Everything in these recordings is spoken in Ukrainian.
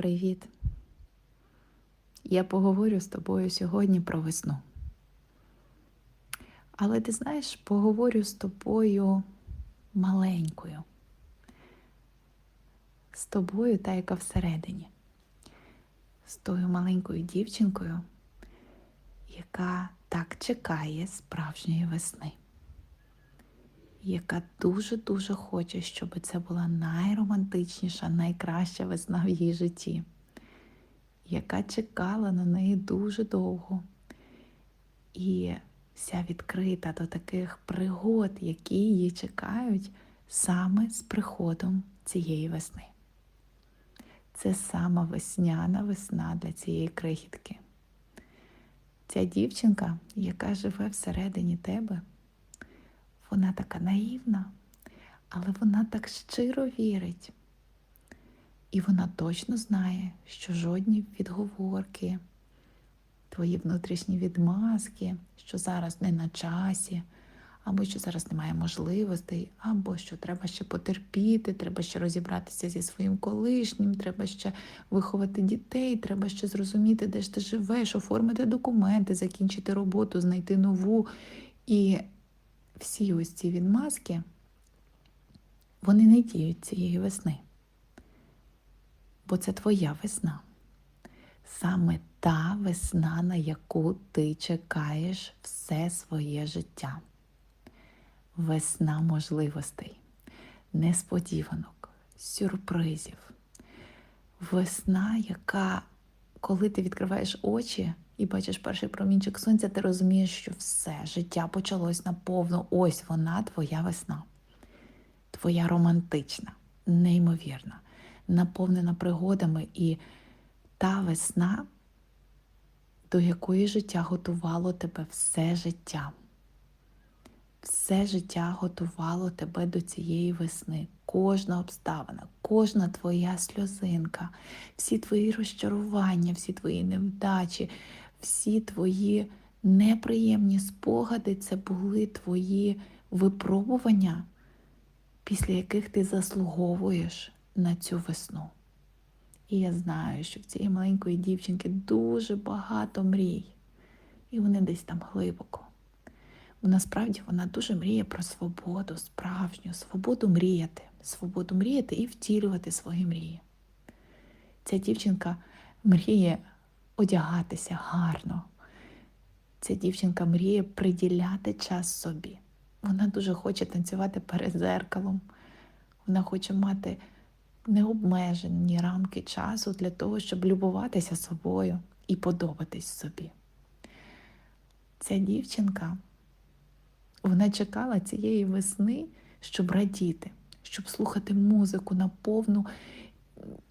Привіт! Я поговорю з тобою сьогодні про весну. Але ти знаєш, поговорю з тобою маленькою. З тобою, та яка всередині, з тою маленькою дівчинкою, яка так чекає справжньої весни, яка дуже-дуже хоче, щоб це була найромантичніша, найкраща весна в її житті, яка чекала на неї дуже довго. І вся відкрита до таких пригод, які її чекають саме з приходом цієї весни. Це сама весняна весна для цієї крихітки. Ця дівчинка, яка живе всередині тебе, вона така наївна, але вона так щиро вірить. І вона точно знає, що жодні відговорки, твої внутрішні відмазки, що зараз не на часі, або що зараз немає можливостей, або що треба ще потерпіти, треба ще розібратися зі своїм колишнім, треба ще виховати дітей, треба ще зрозуміти, де ж ти живеш, оформити документи, закінчити роботу, знайти нову. І всі ось ці відмазки, вони не діють цієї весни. Бо це твоя весна. Саме та весна, на яку ти чекаєш все своє життя. Весна можливостей, несподіванок, сюрпризів. Весна, яка, коли ти відкриваєш очі і бачиш перший промінчик сонця, ти розумієш, що все, життя почалось наповно. Ось вона, твоя весна. Твоя романтична, неймовірна, наповнена пригодами і та весна, до якої життя готувало тебе все життя. Все життя готувало тебе до цієї весни. Кожна обставина, кожна твоя сльозинка, всі твої розчарування, всі твої невдачі, всі твої неприємні спогади це були твої випробування, після яких ти заслуговуєш на цю весну. І я знаю, що в цієї маленької дівчинки дуже багато мрій, і вони десь там глибоко. Насправді вона дуже мріє про свободу, справжню свободу мріяти, свободу мріяти і втілювати свої мрії. Ця дівчинка мріє одягатися гарно. Ця дівчинка мріє приділяти час собі. Вона дуже хоче танцювати перед зеркалом. Вона хоче мати необмежені рамки часу для того, щоб любуватися собою і подобатись собі. Ця дівчинка, вона чекала цієї весни, щоб радіти, щоб слухати музику на повну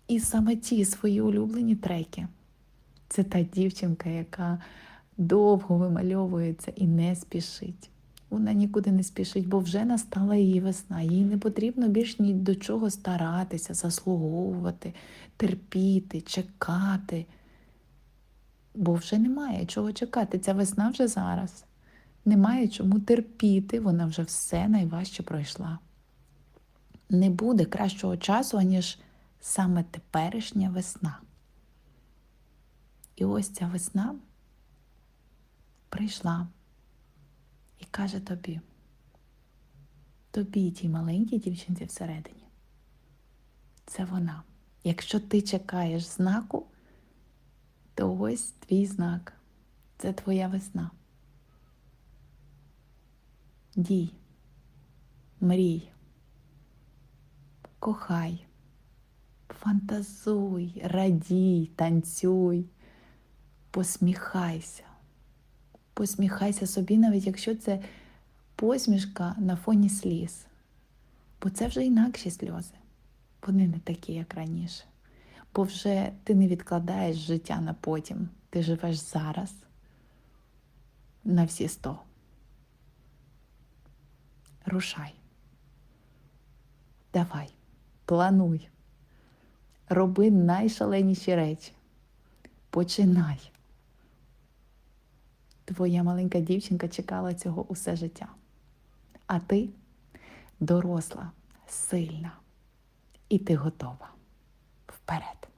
і саме ті свої улюблені треки. Це та дівчинка, яка довго вимальовується і не спішить. Вона нікуди не спішить, бо вже настала її весна. Їй не потрібно більш ні до чого старатися, заслуговувати, терпіти, чекати. Бо вже немає чого чекати. Ця весна вже зараз. Немає чому терпіти, вона вже все найважче пройшла. Не буде кращого часу, аніж саме теперішня весна. І ось ця весна прийшла і каже тобі, тобі, тій маленькій дівчинці всередині. Це вона. Якщо ти чекаєш знаку, то ось твій знак. Це твоя весна. Дій, мрій, кохай, фантазуй, радій, танцюй, посміхайся посміхайся собі, навіть якщо це посмішка на фоні сліз. Бо це вже інакші сльози. Вони не такі, як раніше. Бо вже ти не відкладаєш життя на потім. Ти живеш зараз на всі сто. Рушай. Давай, плануй. Роби найшаленіші речі. Починай. Твоя маленька дівчинка чекала цього усе життя. А ти доросла, сильна, і ти готова. Вперед!